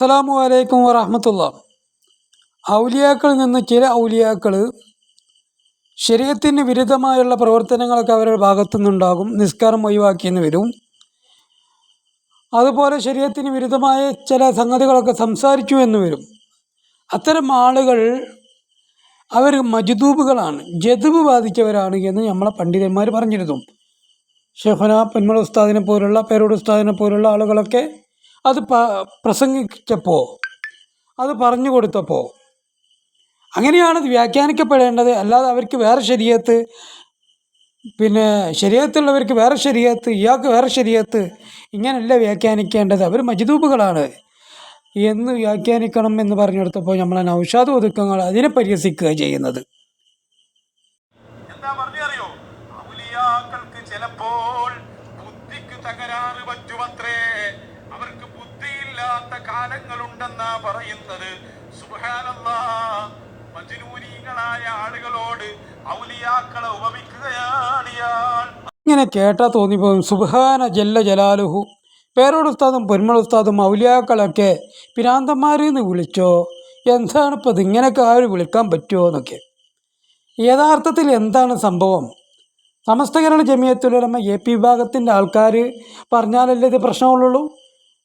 അസ്സലാമു അലൈക്കും വറഹമത്തുള്ള. ഔലിയാക്കളിൽ നിന്ന് ചില ഔലിയാക്കൾ ശരീരത്തിന് വിരുദ്ധമായുള്ള പ്രവർത്തനങ്ങളൊക്കെ അവരുടെ ഭാഗത്തു നിന്നുണ്ടാകും നിസ്കാരം ഒഴിവാക്കിയെന്ന് വരും. അതുപോലെ ശരീരത്തിന് വിരുദ്ധമായ ചില സംഗതികളൊക്കെ സംസാരിച്ചു എന്ന് വരും. അത്തരം ആളുകൾ അവർ മജ്ദൂബുകളാണ് ജദുബ് ബാധിച്ചവരാണ് എന്ന് നമ്മളെ പണ്ഡിതന്മാർ പറഞ്ഞിരുന്നു. ഷെഹന പൊന്മള ഉസ്താദിനെ പോലുള്ള പേരോട് ഉസ്താദിനെ പോലുള്ള ആളുകളൊക്കെ അത് പ പ്രസംഗിച്ചപ്പോൾ അത് പറഞ്ഞു കൊടുത്തപ്പോൾ അങ്ങനെയാണ് വ്യാഖ്യാനിക്കപ്പെടേണ്ടത്. അല്ലാതെ അവർക്ക് വേറെ ശരീരത്ത് പിന്നെ ശരീരത്തുള്ളവർക്ക് വേറെ ശരീരത്ത് ഇയാൾക്ക് വേറെ ശരീരത്ത് ഇങ്ങനെയല്ല വ്യാഖ്യാനിക്കേണ്ടത്. അവർ മജ്ദൂബുകളാണ്. എന്ന് വ്യാഖ്യാനിക്കണം എന്ന് പറഞ്ഞു കൊടുത്തപ്പോൾ നമ്മളെ നൗഷാദ് ഒതുക്കങ്ങൾ അതിനെ പരിഹസിക്കുക ചെയ്യുന്നത്. എന്താ ചിലപ്പോൾ ബുദ്ധിക്ക് തകരാറ് പറ്റുമത്രേ. ബുദ്ധിയില്ലാത്ത കാലങ്ങളുണ്ടെന്നാ പറയുന്നത്. മജ്നൂനീകളായ ആളുകളോട് ഔലിയാക്കളെ ഉപമിക്കുകയാണ് ഇങ്ങനെ കേട്ടാ തോന്നിപ്പോകും. സുബാന ജല്ല ജലാലുഹു. പേരോട് ഉസ്താദും പൊന്മള ഉസ്താദും ഔലിയാക്കളൊക്കെ പിരാന്തന്മാരെന്ന് വിളിച്ചോ? എന്താണ് ഇപ്പോൾ ഇതിങ്ങനെയൊക്കെ ആര് വിളിക്കാൻ പറ്റുമോ എന്നൊക്കെ. യഥാർത്ഥത്തിൽ എന്താണ് സംഭവം? സമസ്തകരണ ജമിയത്തുലമ എ പി വിഭാഗത്തിന്റെ ആൾക്കാർ പറഞ്ഞാലല്ലേ ഇത് പ്രശ്നമുള്ളൂ?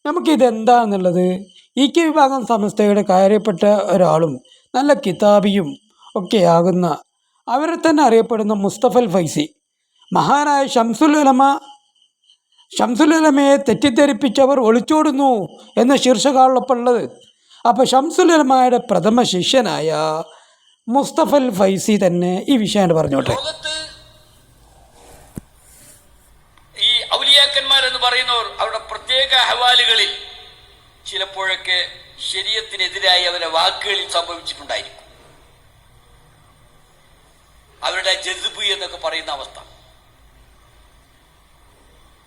നമുക്കിത് എന്താണെന്നുള്ളത് ഇ കെ വിഭാഗം സമസ്തയുടെ കാര്യപ്പെട്ട ഒരാളും നല്ല കിതാബിയും ഒക്കെ ആകുന്ന അവരെ തന്നെ അറിയപ്പെടുന്ന മുസ്തഫൽ ഫൈസി. മഹാനായ ഷംസുലുലമ ഷംസുലുലമയെ തെറ്റിദ്ധരിപ്പിച്ചവർ ഒളിച്ചോടുന്നു എന്ന ശീർഷകാളപ്പുള്ളത് അപ്പോൾ ഷംസുലുലമയുടെ പ്രഥമ ശിഷ്യനായ മുസ്തഫൽ ഫൈസി തന്നെ ഈ വിഷയമായിട്ട് പറഞ്ഞോട്ടെ ലോകത്ത് ഈ ഔലിയാക്കന്മാരെന്ന് പറയുന്നവർ അവരുടെ പ്രത്യേക അഹവാലുകളിൽ ചിലപ്പോഴൊക്കെ ശരീരത്തിനെതിരായി അവരുടെ വാക്കുകളിൽ സംഭവിച്ചിട്ടുണ്ടായിരിക്കും. അവരുടെ ജዝബ് എന്നൊക്കെ പറയുന്ന അവസ്ഥ.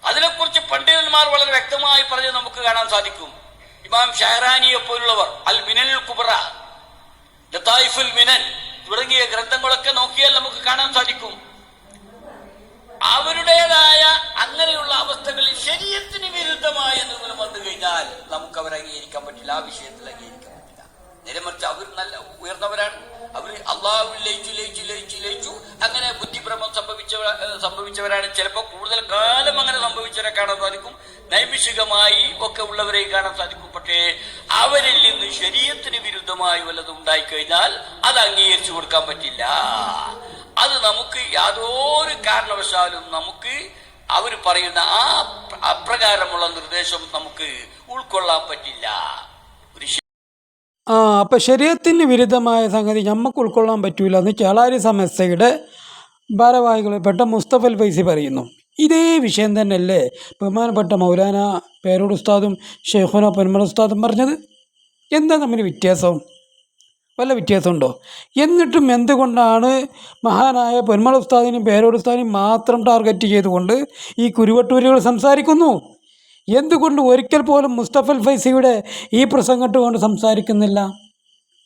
അതിനെക്കുറിച്ച് പണ്ഡിതന്മാർ വളരെ വ്യക്തമായി പറഞ്ഞ് നമുക്ക് കാണാൻ സാധിക്കും. ഇമാം ഷഹറാനിയെ പോലുള്ളവർ അൽ മിനൽ കുബ്ര ലതായിഫുൽ മിനൻ തുടങ്ങിയ ഗ്രന്ഥങ്ങളൊക്കെ നോക്കിയാൽ നമുക്ക് കാണാൻ സാധിക്കും. അവരുടേതായ അങ്ങനെയുള്ള അവസ്ഥകളിൽ കഴിഞ്ഞാൽ നമുക്ക് അവർ അംഗീകരിക്കാൻ പറ്റില്ല ആ വിഷയത്തിൽ അംഗീകരിക്കാൻ പറ്റില്ല. നേരെ മറിച്ച് അവർ നല്ല ഉയർന്നവരാണ്. അവർ അള്ളാഹു ലയിച്ചു ലയിച്ചു ലയിച്ചു ലയിച്ചു. അങ്ങനെ ബുദ്ധിഭ്രമം സംഭവിച്ച സംഭവിച്ചവരാണ്. ചിലപ്പോൾ കൂടുതൽ കാലം അങ്ങനെ സംഭവിച്ചവരെ കാണാൻ സാധിക്കും. നൈമിഷികമായി ഒക്കെ ഉള്ളവരെ കാണാൻ സാധിക്കും. പക്ഷേ അവരിൽ നിന്ന് ശരീരത്തിന് വിരുദ്ധമായി വല്ലതും ഉണ്ടായിക്കഴിഞ്ഞാൽ അത് അംഗീകരിച്ചു കൊടുക്കാൻ പറ്റില്ല. അത് നമുക്ക് യാതൊരു കാരണവശാലും നമുക്ക് അവർ പറയുന്ന ആ അപ്രകാരമുള്ള നിർദ്ദേശം നമുക്ക് ഉൾക്കൊള്ളാൻ പറ്റില്ല. ആ അപ്പം ശരീരത്തിന് വിരുദ്ധമായ സംഗതി നമുക്ക് ഉൾക്കൊള്ളാൻ പറ്റൂല എന്ന് ചേളാരി സമസ്തയുടെ ഭാരവാഹികളിൽപ്പെട്ട മുസ്തഫൽ ഫൈസി പറയുന്നു. ഇതേ വിഷയം തന്നെയല്ലേ ബഹുമാനപ്പെട്ട മൗലാന പേരോട് ഉസ്താദും ഷെയ്ഖുന പൊന്മൽ ഉസ്താദും പറഞ്ഞത്? എന്താ തമ്മിൽ വ്യത്യാസം? വല്ല വ്യത്യാസമുണ്ടോ? എന്നിട്ടും എന്തുകൊണ്ടാണ് മഹാനായ പൊന്മള ഉസ്താദിനും പേരോട് ഉസ്താദിനും മാത്രം ടാർഗറ്റ് ചെയ്തുകൊണ്ട് ഈ കുരുവട്ടൂരുകൾ സംസാരിക്കുന്നു? എന്തുകൊണ്ട് ഒരിക്കൽ പോലും മുസ്തഫൽ ഫൈസിയുടെ ഈ പ്രസംഗട്ട് കൊണ്ട് സംസാരിക്കുന്നില്ല?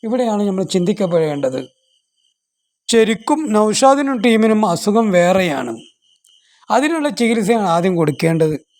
ഇവിടെയാണ് നമ്മൾ ചിന്തിക്കപ്പെടേണ്ടത്. ശരിക്കും നൗഷാദിനും ടീമിനും അസുഖം വേറെയാണ്. അതിനുള്ള ചികിത്സയാണ് ആദ്യം കൊടുക്കേണ്ടത്.